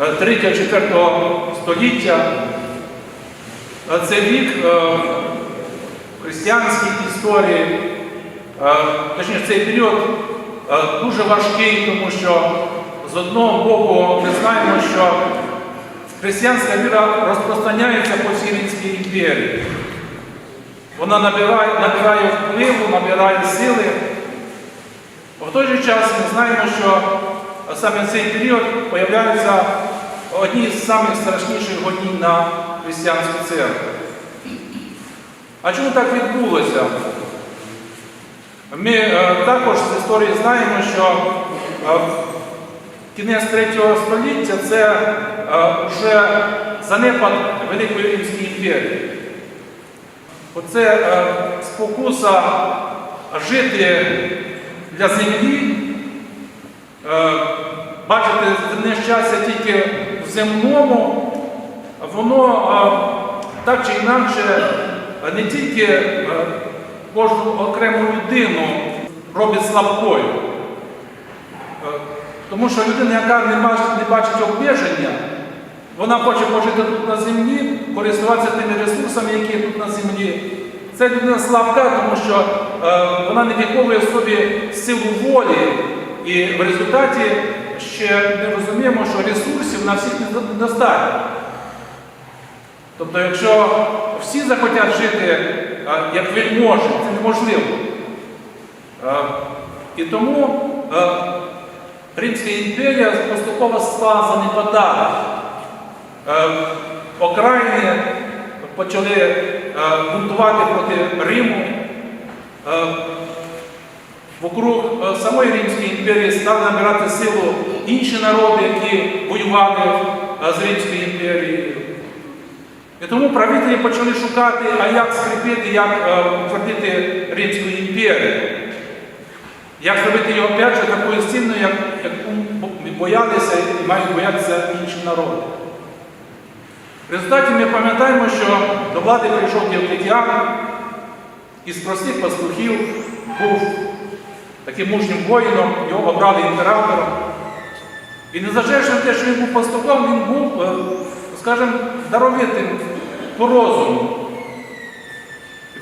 3-4 століття. Е, Це вік е, християнській історії, е, точніше, цей період е, дуже важкий, тому що з одного боку ми знаємо, що християнська віра розпространяється по всій Римській імперії. Вона набирає, набирає впливу, набирає сили. В той же час ми знаємо, що саме в цей період появляються одні з самих страшніших гонінь на християнську церкву. А чому так відбулося? Ми е, також з історії знаємо, що е, кінець 3 століття це е, вже занепад Великої Римської імперії. Оце спокуса жити для землі, бачити земне щастя тільки земному, воно так чи інакше не тільки е, кожну окрему людину робить слабкою. Е, Тому що людина, яка не бачить, не бачить обмеження, вона хоче пожити тут на землі, користуватися тими ресурсами, які тут на землі. Це людина слабка, тому що е, вона не виховує в собі силу волі, і в результаті ще не розуміємо, що ресурсів на всіх недостатньо. Тобто, якщо всі захотять жити е, як вельможі, це неможливо. Е, І тому е, Римська імперія поступово стала занепадати. Окраїни почали бунтувати проти Риму. Вокруг самої Римської імперії стали набирати силу інші народи, які воювали е, з Римською імперією. І тому правителі почали шукати, а як скріпити, як е, утвердити Римську імперію. Як зробити його опять такою сильною, як, яку боялися і мають боятися інші народи. В результаті ми пам'ятаємо, що до влади прийшов Діоклетіан, із простих пастухів був таким мужнім воїном, його обрали імператором. І незважаючи на те, що він був пастухом, він був, е, скажімо, даровитим по розуму.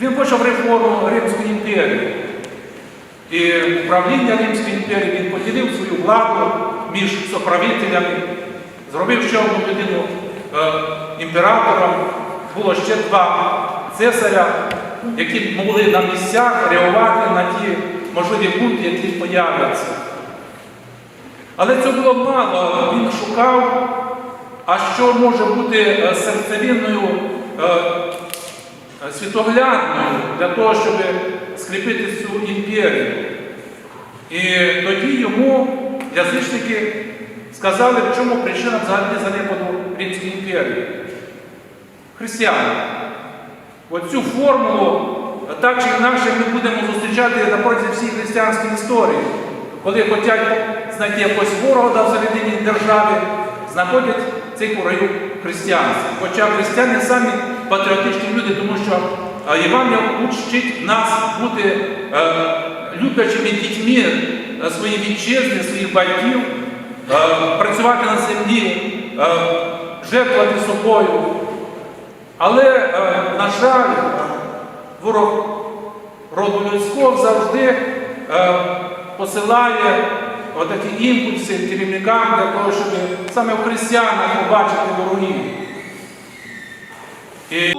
Він почав реформу Римської імперії. І управління Римської імперії він поділив свою владу між соправителями, зробив ще одну людину е, імператором. Було ще два цесаря, які могли на місцях реагувати на ті можливі пункти, які появляться. Але цього було мало. Він шукав, а що може бути е, серцевинною е, е, світоглядною для того, щоб скріпити цю імперію. І тоді йому язичники сказали, в чому причина взагалі занепаду Римської імперії. Християни. Оцю формулу так чи інакше ми будемо зустрічати на протязі всієї християнської історії. Коли хочуть знайти якогось ворога всередині держави, знаходять цих ворогів християнство. Хоча християни самі патріотичні люди, тому що е, Євангелія учить нас бути е, люблячими дітьми е, своєї вітчизни, своїх батьків, працювати на землі, жертвувати собою. Але, на жаль, ворог роду людського завжди посилає отакі імпульси керівникам для того, щоб саме в християнах побачити ворогів.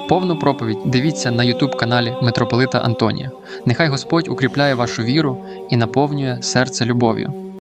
Повну проповідь дивіться на Ютуб каналі Митрополита Антонія. Нехай Господь укріпляє вашу віру і наповнює серце любов'ю.